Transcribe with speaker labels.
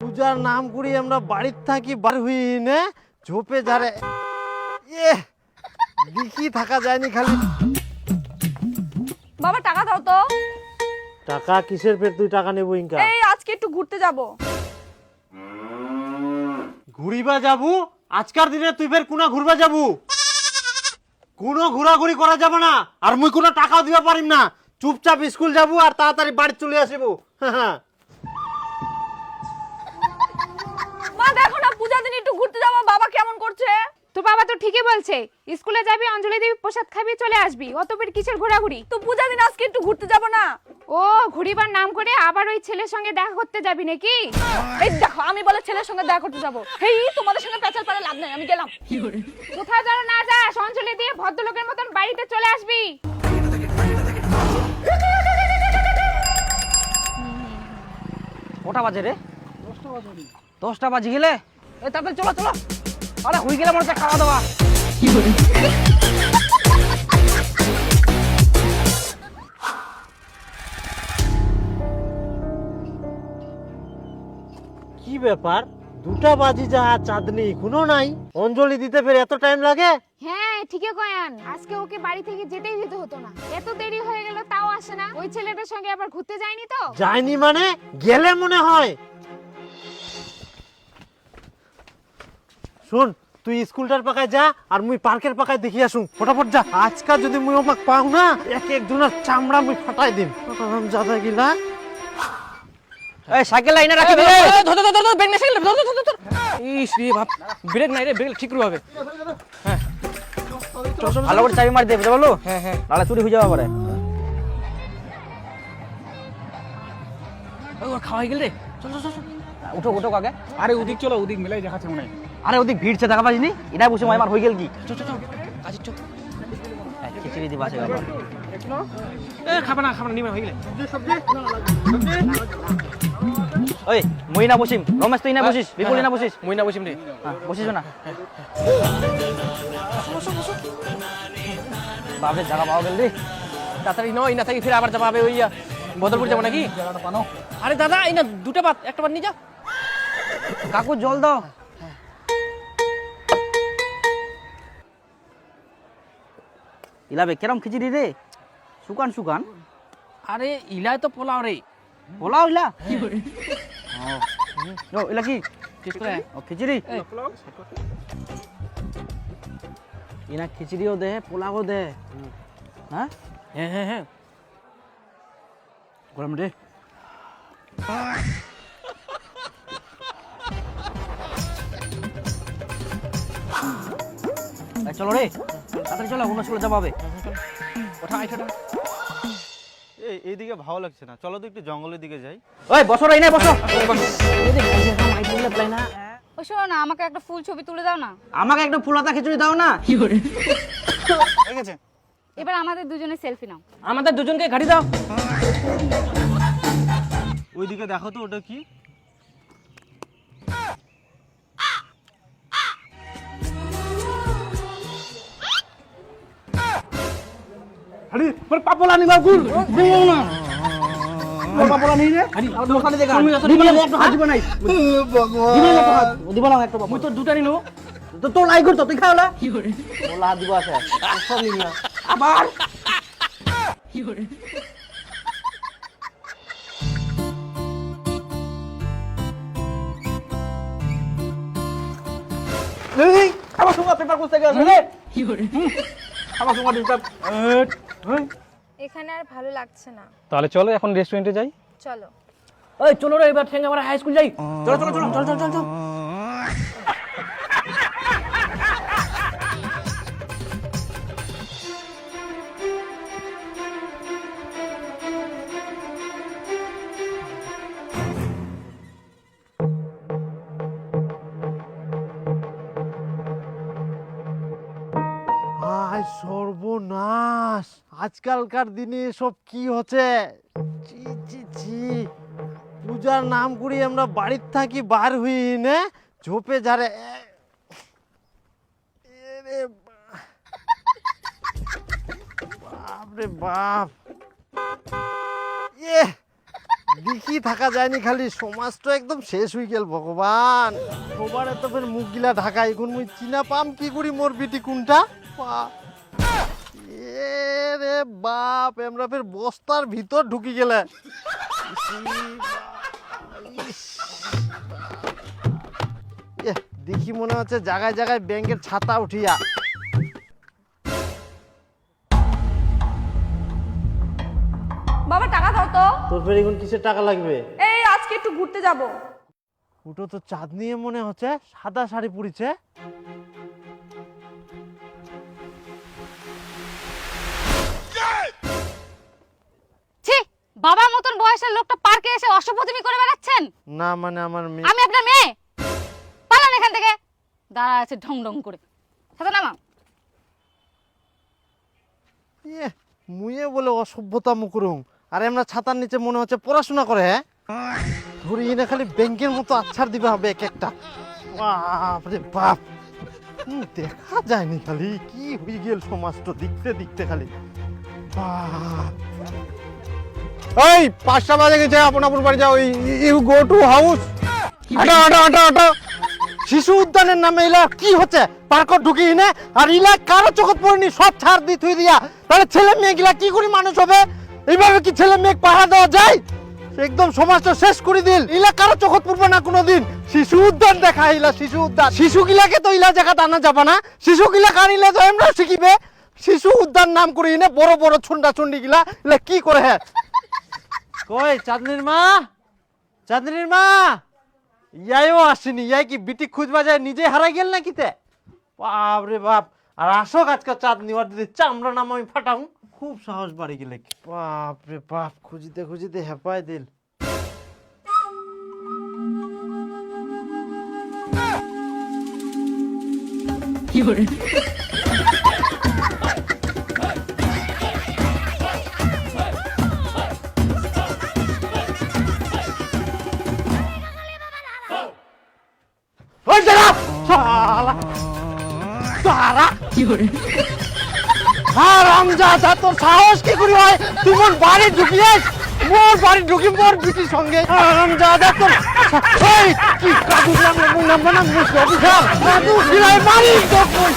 Speaker 1: পূজার নাম করি আমরা বাড়ির থাকি বার হই না ঝোপে যারে এ দেখি থাকা যায়নি খালি।
Speaker 2: বাবা টাকা দাও তো।
Speaker 1: টাকা কিসের ফের তুই টাকা নেব ইনকা?
Speaker 2: এই আজকে একটু ঘুরতে যাব।
Speaker 1: ঘুরিবা যাবু? আজকার দিনে তুই ফের কোনা ঘুরবা যাবু? কোনো ঘোরাঘুরি করা যাবে না? আর মুই কোনো টাকাও দিবা পারিম না। চুপচাপ স্কুল যাব আর তাড়াতাড়ি বাড়ি চলে আসব। হ্যাঁ
Speaker 2: ঘুরতে যাব বাবা কেমন করছে?
Speaker 3: তো বাবা তো ঠিকই বলছে স্কুলে যাবি অঞ্জলি দেবী প্রসাদ খাবি চলে আসবি। অত বের কিসের ঘোরাঘুরি?
Speaker 2: তো পূজা দিন আজকে একটু ঘুরতে যাব না?
Speaker 3: ও ঘুরিবার নাম করে আবার ওই ছেলের সঙ্গে দেখা করতে যাবি নাকি?
Speaker 2: এই দেখো আমি বলে ছেলের সঙ্গে দেখা করতে যাব। হেই তোমাদের সঙ্গে পেঁচাল পারে লাভ নাই আমি গেলাম।
Speaker 3: কোথাও যেন না যাস অঞ্জলি দিয়ে ভদ্রলোকের মতন বাড়িতে চলে আসবি।
Speaker 4: কটা বাজে রে? দশটা বাজে। দশটা বাজে গেলে? এ তাড়াতাড়ি চলো চলো। আরে হয়ে গেলে মনে হচ্ছে খাওয়া দাওয়া।
Speaker 1: কি ব্যাপার? দুটা বাজি যা চাঁদনি কোনো নাই? অঞ্জলি দিতে ফের এত টাইম লাগে?
Speaker 3: হ্যাঁ ঠিকই কয়ান। আজকে ওকে বাড়ি থেকে যেতেই দিতে হতো না। এত দেরি হয়ে গেল তাও আসে না। ওই ছেলেটার সঙ্গে আবার ঘুরতে যায়নি তো?
Speaker 1: যায়নি মানে? গেলে মনে হয়। শোন তুই স্কুলটার পাকায় যা আর মুই পার্কের পাকায় দেখি আসুন। ফটাফট যা। আজকাল যদি মুই ওমাক পাও না এক একজনের চামড়া মুই ফাটাই দিম। আরাম জাদা গিলা
Speaker 4: এই সাইকেল লাইনে রাখি দে।
Speaker 5: ধর ধর ধর ব্রেক নাই সাইকেল ধর ধর ধর ইস রে বাপ ব্রেক নাই রে ব্রেক ঠিক করে হবে
Speaker 4: ভালো করে চাবি মারি দে বুঝতে পারল?
Speaker 5: হ্যাঁ হ্যাঁ।
Speaker 4: নাহলে চুরি হয়ে যাবে পারে।
Speaker 5: ওর খাওয়া হয়ে গেল রে। চল চল চল।
Speaker 4: উঠো উঠো আগে
Speaker 6: আরে উদিক চলো উদিক মেলাই দেখাচ্ছে মনে হয়।
Speaker 4: আরে ওদিক ভিড়ছে দেখা পাইনি এটা বসে মাইমার হয়ে গেল কি? খিচুড়ি দিবা আছে বাবা
Speaker 5: খাবা না খাবা নিমা হয়ে গেলে।
Speaker 4: ওই মই না বসিম। রমেশ তুই না বসিস? বিপুল না বসিস?
Speaker 5: মই না বসিম রে।
Speaker 4: হ্যাঁ, বসিস না। বাপরে জায়গা পাওয়া গেল রে।
Speaker 5: তাড়াতাড়ি নয় না থাকি ফিরে আবার যাবা হবে ওই আ, বদলপুর যাব নাকি? আরে দাদা এই না দুটো বাত একটা বাত নিয়ে যা
Speaker 4: কাকু জল দাও। ইলাবে কেরম খিচুড়ি রে? শুকান শুকান।
Speaker 5: আরে ইলায় তো পোলাও রে।
Speaker 4: পোলাও ইলা? ও ইলা কি? খিচুড়ি? ইনা খিচুড়িও দে পোলাও দে। হ্যাঁ?
Speaker 5: হ্যাঁ হ্যাঁ হ্যাঁ।
Speaker 4: গরম রে চলো রে। তাড়াতাড়ি চলো অন্য স্কুলে যাব হবে
Speaker 5: ওঠা
Speaker 7: এই এইদিকে ভালো লাগছে না। চলো তো একটু জঙ্গলের দিকে যাই।
Speaker 4: ওই বসো রে নাই বসো।
Speaker 2: ও শোনো না আমাকে একটা ফুল ছবি তুলে দাও না।
Speaker 4: আমাকে একটু ফুলাতা খিচুড়ি দাও না।
Speaker 7: ঠিক আছে
Speaker 2: এবার আমাদের দুজনে সেলফি নাও।
Speaker 5: আমাদের দুজনকে গাড়ি দাও।
Speaker 7: ওইদিকে দেখো তো ওটা কি?
Speaker 6: আরে মোর পাপলা নি বাবু। দেও না মোর পাপলা নি রে।
Speaker 4: দোকানে দেখা
Speaker 5: তুমি যত
Speaker 4: দিবা না, একটু হাত দিবা নাই দিবা না একটু হাত দিবা না একটু বাবু
Speaker 5: মুই তো দুটা নিলো
Speaker 4: তো তোর লাই করতো তুই খাওলা? বলা হাত দিব আছে। সব নিবি না আবার?
Speaker 6: এই আমার সঙ্গে পেপার করতে গেছে রে। আমার সঙ্গে পেপার
Speaker 8: এখানে আর ভালো লাগছে না।
Speaker 6: তাহলে চলো এখন রেস্টুরেন্টে যাই।
Speaker 8: চলো।
Speaker 5: ওই চলো রে এবার ঠেঙ্গা মারা হাই স্কুল যাই। চলো চলো চলো চলো চলো চল।
Speaker 1: আয় সর্বনাশ। আজকালকার দিনে সব কি হচ্ছে? ছি ছি ছি। পূজার নাম করি আমরা বাড়ির থাকি, বার হই, না? ঝোপে এ- বাপ রে বাপ। এ দেখি থাকা যায়নি খালি, সমাজ তো একদম শেষ হয়ে গেল, ভগবান। সবার এত ফের মুখ গিলা ঢাকা, এখন মুই চিনা পাম, কি করি মোর বিটি কোনটা? পা- এ রে বাপ আমরা ফের বস্তার ভিতর ঢুকি গেলে। দেখি মনে হচ্ছে জায়গায় জায়গায় ব্যাংকের ছাতা উঠিয়া।
Speaker 2: বাবা টাকা দাও তো।
Speaker 1: তোর ফের এখন কিসের টাকা লাগবে?
Speaker 2: এই আজকে একটু ঘুরতে যাব।
Speaker 1: ওটা তো চাঁদ নিয়ে মনে হচ্ছে সাদা শাড়ি পরিছে।
Speaker 3: বাবার মতন বয়সের লোকটা পার্কে এসে অসভ্যতমি করে বেড়াচ্ছেন?
Speaker 1: না মানে আমার মেয়ে
Speaker 3: আমি আপনার মেয়ে? পালান এখান থেকে। দাঁড়া আছে ঢং ঢং করে। সাথে নামা।
Speaker 1: ইয়ে, মুয়ে বলে অসভ্যতা মুকরুম আর আমরা ছাতার নিচে মনে হচ্ছে পড়াশোনা করে হ্যাঁ? ধরি এনে খালি ব্যাংকের মতো আচ্ছার দিবে হবে এক একটা। বাপ। রে বাপ দেখা যায়নি খালি। কি হয়ে গেল সমাজ তো দেখতে দেখতে খালি। বাপ।
Speaker 6: এই, পাঁচটা বাজে গেছে, আপন আপন বাড়ি যাও। You go to house. হাঁটো হাঁটো হাঁটো হাঁটো।
Speaker 1: শিশু উদ্যানের নামে ইলা কি হচ্ছে? পার্কত ঢুকি নে আর ইলা কারও চোখত পড়েনি, সব ছাড় দি থুই দিয়া। তাহলে ছেলে মেয়ে গিলা কি করে মানুষ হবে? এইভাবে কি ছেলে মেয়ে পাহারা দেওয়া যায়? একদম সমাজটা শেষ করে দিল। ইলা কারও চোখত পড়বে না কোনোদিন। শিশু উদ্যান দেখা ইলা শিশু উদ্যান। শিশু গিলাকে তো ইলা জায়গা আনা যাবে না। শিশু গিলা কানিলে তো আমরা শিখিবে। শিশু উদ্যান নাম করে ইনে বড় বড় ছুন্ডা ছুন্ডি গিলা। কি করে হ্যাঁ? কই চাঁদনির মা? চাঁদনির মা? ইয়াইও আসেনি ইয়াই কি বিটি খুঁজবা যায় নিজে হারাই গেল না কিতে বাপ রে বাপ আর আসো আজকে চাঁদ নিওয়ার দিদি চামড়া নাম আমি ফাটাও। খুব সাহস বাড়ি গেলে। বাপ রে বাপ খুঁজিতে খুঁজিতে হেপাই দিল। ওই তারা রামজা তা তোর সাহস কি করে হয় তুই মোর বাড়ি ঢুকিয়েছ মোর বাড়ি ঢুকি মোর বিটির সঙ্গে হারামজাদা তোর এই কি কাদু লাগল মুখ নাম্বার না মুখ অভিশাপ কাদু খিলাই মারি তো কই